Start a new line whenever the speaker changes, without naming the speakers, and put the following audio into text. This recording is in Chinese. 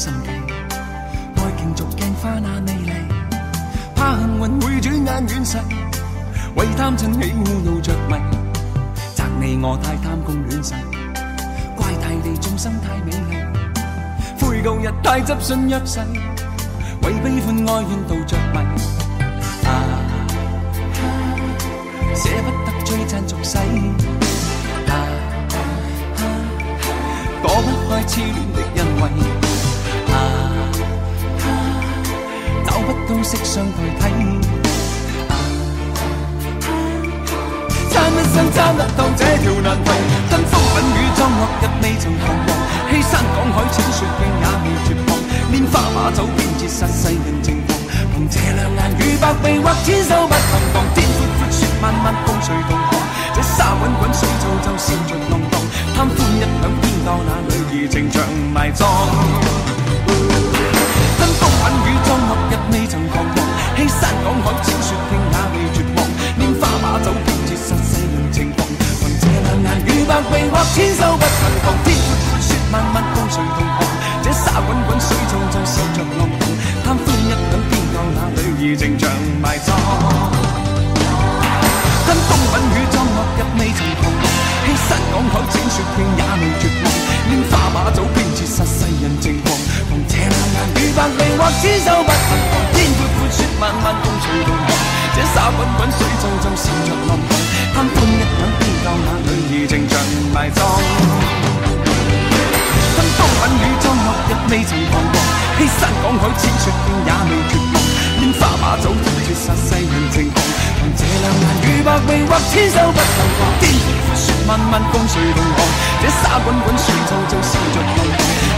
心计，爱竞逐镜花那美丽，怕幸运会转眼远逝，为贪嗔喜恶怒着迷，责你我太贪功恋势，怪大地众生太美丽，悔旧日太执信约誓，为悲欢哀怨妒着迷，啊，舍不得追赞俗世。啊躲不开痴恋色相代替，啊，参一生参得到这条难题，跟风品与装落日未曾彷徨，欺山赶海浅雪径也未绝望，拈花把酒偏折煞世人情狂，凭这两眼与百臂或千手不能防，天阔阔雪漫漫共谁同航？这沙滚滚水皱皱笑着浪荡，贪欢一晌。到那里儿情长埋葬？百臂或千手不能防。天阔阔雪漫漫共谁同航？这沙滚滚水皱皱笑着浪荡，贪欢一晌偏教那里儿情长埋葬？跟风品与装落日未曾彷徨，欺山赶海浅雪径也未绝望。拈花把酒偏折煞世人情狂，凭这两眼与百臂或千手不能防。天阔阔雪漫漫共谁同航？这沙滚滚水皱皱笑着浪埋葬。跟风品与装落日未曾彷徨，欺山赶海浅雪径也未绝望。拈花把酒偏折煞世人情狂，凭这两眼与百臂或千手不能防。天阔阔雪漫漫共谁同航？这沙滚滚，水皱皱，笑着浪。